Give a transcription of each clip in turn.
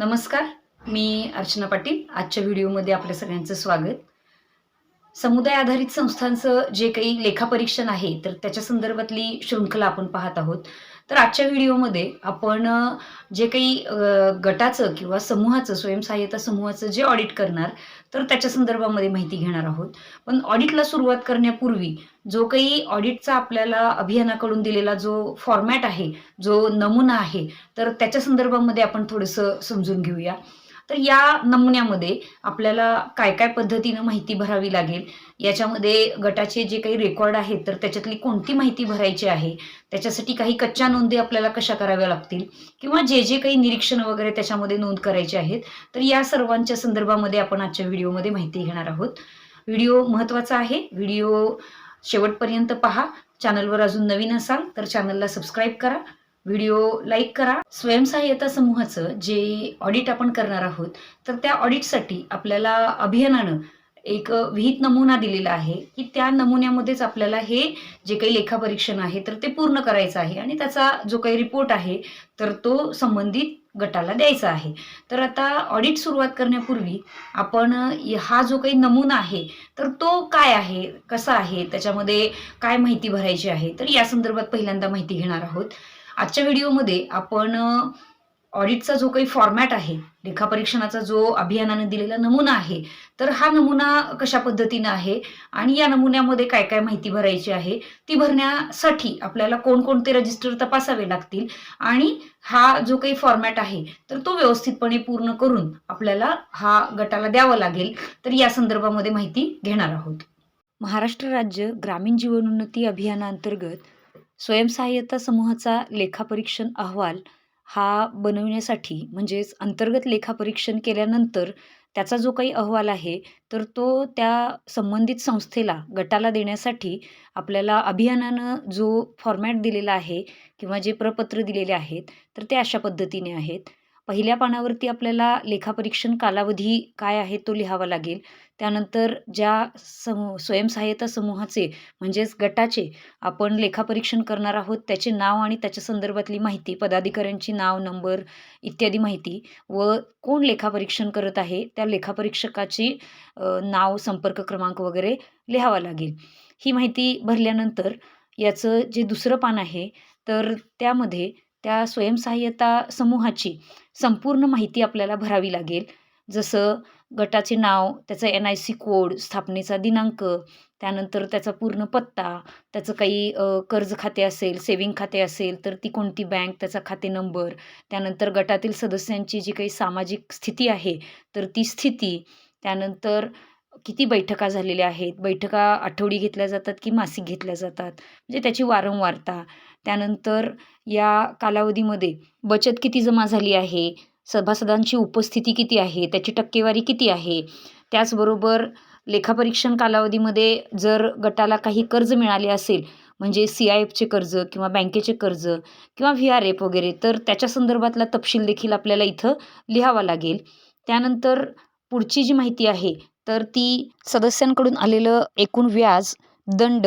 नमस्कार मी अर्चना पाटील. आजच्या व्हिडिओमध्ये आपल्या सगळ्यांचं स्वागत. समुदाय आधारित संस्थांचं जे काही लेखापरीक्षण आहे तर त्याच्या संदर्भातली शृंखला आपण पाहत आहोत. तर आजच्या व्हिडिओमध्ये आपण जे काही गटाचं किंवा समूहाचं स्वयंसहाय्यता समूहाचं जे ऑडिट करणार तर त्याच्या संदर्भामध्ये माहिती घेणार आहोत. पण ऑडिटला सुरुवात करण्यापूर्वी जो काही ऑडिटचा आपल्याला अभियानाकडून दिलेला जो फॉर्मॅट आहे जो नमुना आहे तर त्याच्या संदर्भामध्ये आपण थोडंसं समजून घेऊया. तर या नमुन्यामध्ये आपल्याला काय काय पद्धतीनं माहिती भरावी लागेल? याच्यामध्ये गटाचे जे काही रेकॉर्ड आहेत तर त्याच्यातली कोणती माहिती भरायची आहे? त्याच्यासाठी काही कच्च्या नोंदी आपल्याला कशा कराव्या लागतील? किंवा जे जे काही निरीक्षण वगैरे त्याच्यामध्ये नोंद करायचे आहेत तर या सर्वांच्या संदर्भामध्ये आपण आजच्या व्हिडिओमध्ये माहिती घेणार आहोत. व्हिडिओ महत्त्वाचा आहे. व्हिडिओ शेवटपर्यंत पहा. चॅनलवर अजून नवीन असाल तर चॅनलला सबस्क्राईब करा. व्हिडिओ लाईक करा. स्वयंसहाय्यता समूहाचं जे ऑडिट आपण करणार आहोत तर त्या ऑडिटसाठी आपल्याला अभियानानं एक विहित नमुना दिलेला आहे की त्या नमुन्यामध्येच आपल्याला हे जे काही लेखापरीक्षण आहे तर ते पूर्ण करायचं आहे आणि त्याचा जो काही रिपोर्ट आहे तर तो संबंधित गटाला द्यायचा आहे. तर आता ऑडिट सुरुवात करण्यापूर्वी आपण हा जो काही नमुना आहे तर तो काय आहे कसा आहे त्याच्यामध्ये काय माहिती भरायची आहे तर या संदर्भात पहिल्यांदा माहिती घेणार आहोत. आजच्या व्हिडिओमध्ये आपण ऑडिटचा जो काही फॉर्मॅट आहे लेखापरीक्षणाचा जो अभियानाने दिलेला नमुना आहे तर हा नमुना कशा पद्धतीनं आहे आणि या नमुन्यामध्ये काय काय माहिती भरायची आहे ती भरण्यासाठी आपल्याला कोणकोणते रजिस्टर तपासावे लागतील आणि हा जो काही फॉर्मॅट आहे तर तो व्यवस्थितपणे पूर्ण करून आपल्याला हा गटाला द्यावा लागेल. तर या संदर्भामध्ये माहिती घेणार आहोत. महाराष्ट्र राज्य ग्रामीण जीवनोन्नती अभियानाअंतर्गत स्वयंसहाय्यता समूहाचा लेखापरीक्षण अहवाल हा बनविण्यासाठी म्हणजेच अंतर्गत लेखापरीक्षण केल्यानंतर त्याचा जो काही अहवाल आहे तर तो त्या संबंधित संस्थेला गटाला देण्यासाठी आपल्याला अभियानानं जो फॉर्मॅट दिलेला आहे किंवा जे प्रपत्र दिलेले आहेत तर ते अशा पद्धतीने आहेत. पहिल्या पानावरती आपल्याला लेखापरीक्षण कालावधी काय आहे तो लिहावा लागेल. त्यानंतर ज्या समूह स्वयंसहाय्यता समूहाचे म्हणजेच गटाचे आपण लेखापरीक्षण करणार आहोत त्याचे नाव आणि त्याच्या संदर्भातली माहिती पदाधिकाऱ्यांची नाव नंबर इत्यादी माहिती व कोण लेखापरीक्षण करत आहे त्या लेखापरीक्षकाची नाव संपर्क क्रमांक वगैरे लिहावा लागेल. ही माहिती भरल्यानंतर याचं जे दुसरं पान आहे तर त्यामध्ये त्या स्वयंसहाय्यता समूहाची संपूर्ण माहिती आपल्याला भरावी लागेल. जसं गटाचे नाव त्याचं एन आय सी कोड स्थापनेचा दिनांक त्यानंतर त्याचा पूर्ण पत्ता त्याचं काही कर्ज खाते असेल सेविंग खाते असेल तर ती कोणती बँक त्याचा खाते नंबर त्यानंतर गटातील सदस्यांची जी काही सामाजिक स्थिती आहे तर ती स्थिती त्यानंतर किती बैठका झालेल्या आहेत? बैठका आठवडी घेतल्या जातात की मासिक घेतल्या जातात? म्हणजे त्याची वारंवारता. त्यानंतर या कालावधीमध्ये बचत किती जमा झाली आहे? सभासदांची उपस्थिती किती आहे? त्याची टक्केवारी किती आहे? त्याचबरोबर लेखापरीक्षण कालावधीमध्ये जर गटाला काही कर्ज मिळाले असेल म्हणजे सी आय एफचे कर्ज किंवा बँकेचे कर्ज किंवा व्ही आर एफ वगैरे तर त्याच्या संदर्भातला तपशील देखील आपल्याला इथं लिहावा लागेल. त्यानंतर पुढची जी माहिती आहे तर ती सदस्यांकडून आलेलं एकूण व्याज दंड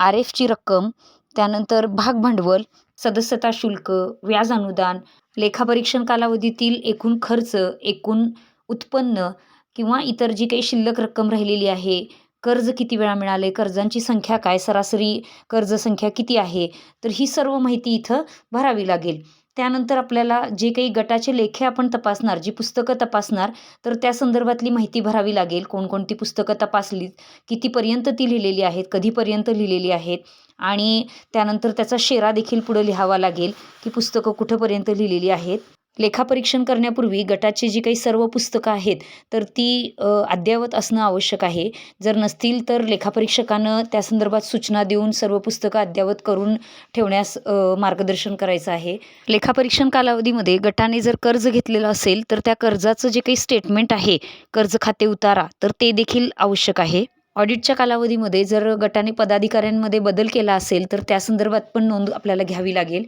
आर एफची रक्कम त्यानंतर भाग भांडवल सदस्यता शुल्क व्याज अनुदान लेखापरीक्षण कालावधीतील एकूण खर्च एकूण उत्पन्न किंवा इतर जी काही शिल्लक रक्कम राहिलेली आहे कर्ज किती वेळा मिळाले कर्जांची संख्या काय? सरासरी कर्ज संख्या किती आहे? तर ही सर्व माहिती इथं भरावी लागेल. त्यानंतर आपल्याला जे काही गटाचे लेखे आपण तपासणार जी पुस्तकं तपासणार तर त्या संदर्भातली माहिती भरावी लागेल. कोणकोणती पुस्तकं तपासली कितीपर्यंत ती लिहिलेली आहेत कधीपर्यंत लिहिलेली आहेत आणि त्यानंतर त्याचा शेरा देखील पुढं लिहावा लागेल की पुस्तकं कुठंपर्यंत लिहिलेली आहेत. लेखापरीक्षण करण्यापूर्वी गटाची जी काही सर्व पुस्तकं आहेत तर ती अद्ययावत असणं आवश्यक आहे. जर नसतील तर लेखापरीक्षकानं त्या संदर्भात सूचना देऊन सर्व पुस्तकं अद्ययावत करून ठेवण्यास मार्गदर्शन करायचं आहे. लेखापरीक्षण कालावधीमध्ये गटाने जर कर्ज घेतलेलं असेल तर त्या कर्जाचं जे काही स्टेटमेंट आहे कर्ज खाते उतारा तर ते देखील आवश्यक आहे. ऑडिटच्या कालावधीमध्ये जर गटाने पदाधिकाऱ्यांमध्ये बदल केला असेल तर त्या संदर्भात पण नोंद आपल्याला घ्यावी लागेल.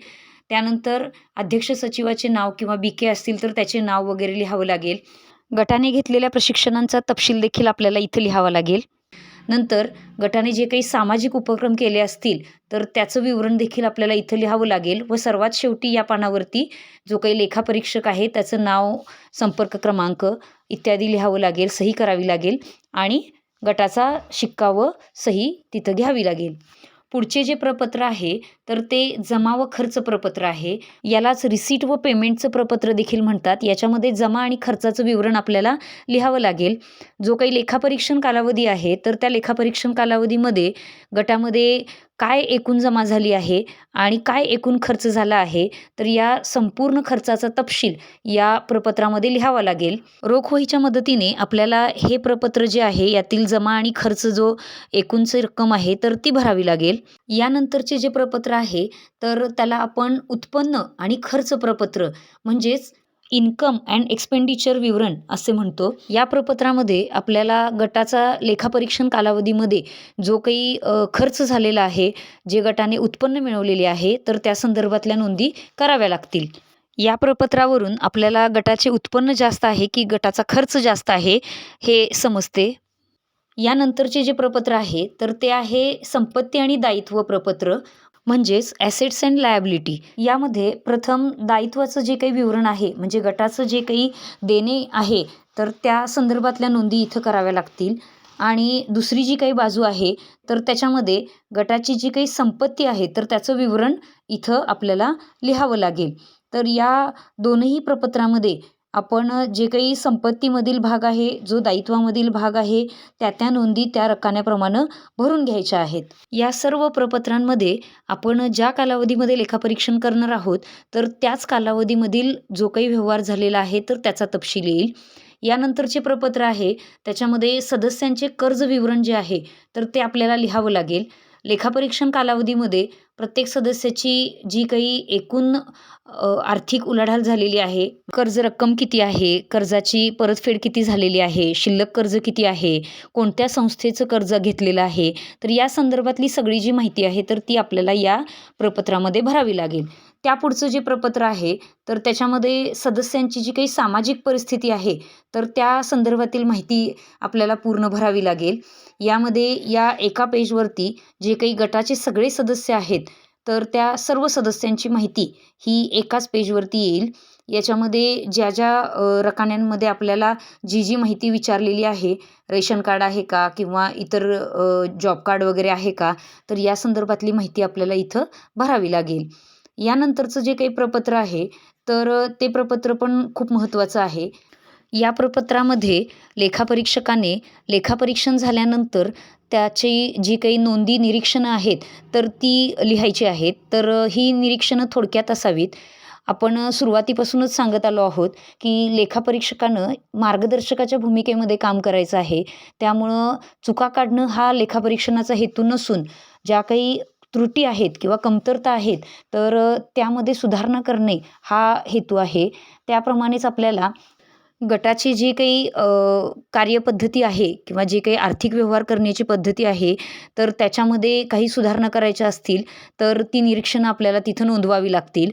त्यानंतर अध्यक्ष सचिवाचे नाव किंवा बी के असतील तर त्याचे नाव वगैरे लिहावं लागेल. गटाने घेतलेल्या प्रशिक्षणांचा तपशील देखील आपल्याला इथं लिहावा लागेल. नंतर गटाने जे काही सामाजिक उपक्रम केले असतील तर त्याचं विवरण देखील आपल्याला इथं लिहावं लागेल व सर्वात शेवटी या पानावरती जो काही लेखापरीक्षक आहे त्याचं नाव संपर्क क्रमांक इत्यादी लिहावं लागेल सही करावी लागेल आणि गटाचा शिक्का व सही तिथं घ्यावी लागेल. पुढचे जे प्रपत्र आहे तर ते जमा व खर्च प्रपत्र आहे. यालाच रिसीट व पेमेंटचं प्रपत्र देखील म्हणतात. याच्यामध्ये जमा आणि खर्चाचं विवरण आपल्याला लिहावं लागेल. जो काही लेखापरीक्षण कालावधी आहे तर त्या लेखापरीक्षण कालावधीमध्ये गटामध्ये काय एकूण जमा झाली आहे आणि काय एकूण खर्च झाला आहे तर या संपूर्ण खर्चाचा तपशील या प्रपत्रामध्ये लिहावा लागेल. रोखवहीच्या मदतीने आपल्याला हे प्रपत्र जे आहे यातील जमा आणि खर्च जो एकूणची रक्कम आहे तर ती भरावी लागेल. यानंतरचे जे प्रपत्र आहे तर त्याला आपण उत्पन्न आणि खर्च प्रपत्र म्हणजेच इन्कम अँड एक्सपेंडिचर विवरण असे म्हणतो. या प्रपत्रामध्ये आपल्याला गटाचा लेखापरीक्षण कालावधीमध्ये जो काही खर्च झालेला आहे जे गटाने उत्पन्न मिळवलेले आहे तर त्या संदर्भातल्या नोंदी कराव्या लागतील. या प्रपत्रावरून आपल्याला गटाचे उत्पन्न जास्त आहे की गटाचा खर्च जास्त आहे हे समजते. यानंतरचे जे प्रपत्र आहे तर ते आहे संपत्ती आणि दायित्व प्रपत्र. म्हणजेच ॲसेट्स अँड लायबिलिटी यामध्ये प्रथम दायित्वाचं जे काही विवरण आहे म्हणजे गटाचं जे काही देणे आहे तर त्या संदर्भातल्या नोंदी इथं कराव्या लागतील. आणि दुसरी जी काही बाजू आहे तर त्याच्यामध्ये गटाची जी काही संपत्ती आहे तर त्याचं विवरण इथं आपल्याला लिहावं लागेल. तर या दोनही प्रपत्रामध्ये आपण जे काही संपत्तीमधील भाग आहे जो दायित्वामधील भाग आहे त्या त्या नोंदी त्या रकान्याप्रमाणे भरून घ्यायच्या आहेत. या सर्व प्रपत्रांमध्ये आपण ज्या कालावधीमध्ये लेखापरीक्षण करणार आहोत तर त्याच कालावधीमधील जो काही व्यवहार झालेला आहे तर त्याचा तपशील येईल. यानंतरचे प्रपत्र आहे त्याच्यामध्ये सदस्यांचे कर्ज विवरण जे आहे तर ते आपल्याला लिहावं लागेल. लेखापरीक्षण कालावधीमध्ये प्रत्येक सदस्याची जी काही एकूण आर्थिक उलाढाल झालेली आहे कर्ज रक्कम किती आहे कर्जाची परतफेड किती झालेली आहे शिल्लक कर्ज किती आहे कोणत्या संस्थेचं कर्ज घेतलेलं आहे तर या संदर्भातली सगळी जी माहिती आहे तर ती आपल्याला या प्रपत्रामध्ये भरावी लागेल. त्यापुढचं जे प्रपत्र आहे तर त्याच्यामध्ये सदस्यांची जी काही सामाजिक परिस्थिती आहे तर त्या संदर्भातील माहिती आपल्याला पूर्ण भरावी लागेल. यामध्ये या एका पेजवरती जे काही गटाचे सगळे सदस्य आहेत तर त्या सर्व सदस्यांची माहिती ही एकाच पेजवरती येईल. याच्यामध्ये ज्या ज्या रकान्यांमध्ये आपल्याला जी जी माहिती विचारलेली आहे रेशन कार्ड आहे का किंवा इतर जॉब कार्ड वगैरे आहे का तर या संदर्भातली माहिती आपल्याला इथं भरावी लागेल. यानंतरचं जे काही प्रपत्र आहे तर ते प्रपत्र पण खूप महत्त्वाचं आहे. या प्रपत्रामध्ये लेखापरीक्षकाने लेखापरीक्षण झाल्यानंतर त्याची जी काही नोंदी निरीक्षणं आहेत तर ती लिहायची आहेत. तर ही निरीक्षणं थोडक्यात असावीत. आपण सुरुवातीपासूनच सांगत आलो आहोत की लेखापरीक्षकानं मार्गदर्शकाच्या भूमिकेमध्ये काम करायचं आहे. त्यामुळं चुका काढणं हा लेखापरीक्षणाचा हेतू नसून ज्या काही त्रुटी आहेत किंवा कमतरता आहेत तर त्यामध्ये सुधारणा करणे हा हेतू आहे. त्याप्रमाणेच आपल्याला गटाची जी काही कार्यपद्धती आहे किंवा जे काही आर्थिक व्यवहार करण्याची पद्धती आहे तर त्याच्यामध्ये काही सुधारणा करायच्या असतील तर ती निरीक्षणं आपल्याला तिथं नोंदवावी लागतील.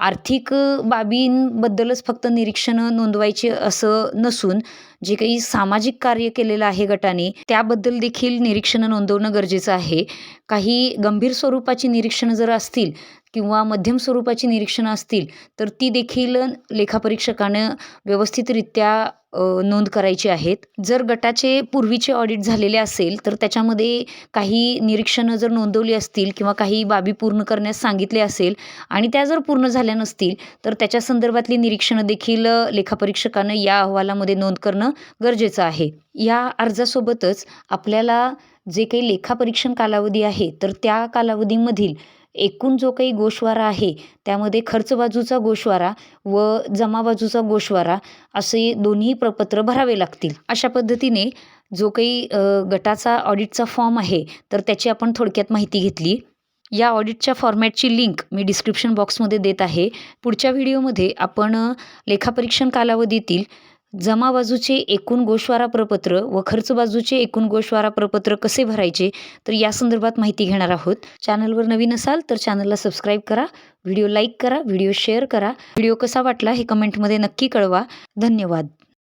आर्थिक बाबींबद्दलच फक्त निरीक्षणं नोंदवायची असं नसून जे काही सामाजिक कार्य केलेलं आहे गटाने त्याबद्दल देखील निरीक्षणं नोंदवणं गरजेचं आहे. काही गंभीर स्वरूपाची निरीक्षणं जर असतील किंवा मध्यम स्वरूपाची निरीक्षणं असतील तर ती देखील लेखापरीक्षकानं व्यवस्थितरित्या नोंद करायची आहेत. जर गटाचे पूर्वीचे ऑडिट झालेले असेल तर त्याच्यामध्ये काही निरीक्षणं जर नोंदवली असतील किंवा काही बाबी पूर्ण करण्यास सांगितले असेल आणि त्या जर पूर्ण झाल्या नसतील तर त्याच्या संदर्भातली निरीक्षणं देखील लेखापरीक्षकानं या अहवालामध्ये नोंद करणं गरजेचं आहे. या अर्जासोबतच आपल्याला जे काही लेखापरीक्षण कालावधी आहे तर त्या कालावधीमधील एकूण जो काही गोषवारा आहे त्यामध्ये खर्च बाजूचा गोषवारा व जमा बाजूचा गोषवारा असे दोन्ही प्रपत्र भरावे लागतील. अशा पद्धतीने जो काही गटाचा ऑडिटचा फॉर्म आहे तर त्याची आपण थोडक्यात माहिती घेतली. या ऑडिटच्या फॉर्मॅटची लिंक मी डिस्क्रिप्शन बॉक्समध्ये देत आहे. पुढच्या व्हिडिओमध्ये आपण लेखापरीक्षण कालावधीतील जमा बाजूचे एकूण गोषवारा प्रपत्र व खर्च बाजूचे एकूण गोषवारा प्रपत्र कसे भरायचे तर या संदर्भात माहिती घेणार आहोत. चॅनलवर नवीन असाल तर चॅनलला सबस्क्राईब करा व्हिडिओ लाईक करा व्हिडिओ शेअर करा. व्हिडिओ कसा वाटला हे कमेंटमध्ये नक्की कळवा. धन्यवाद.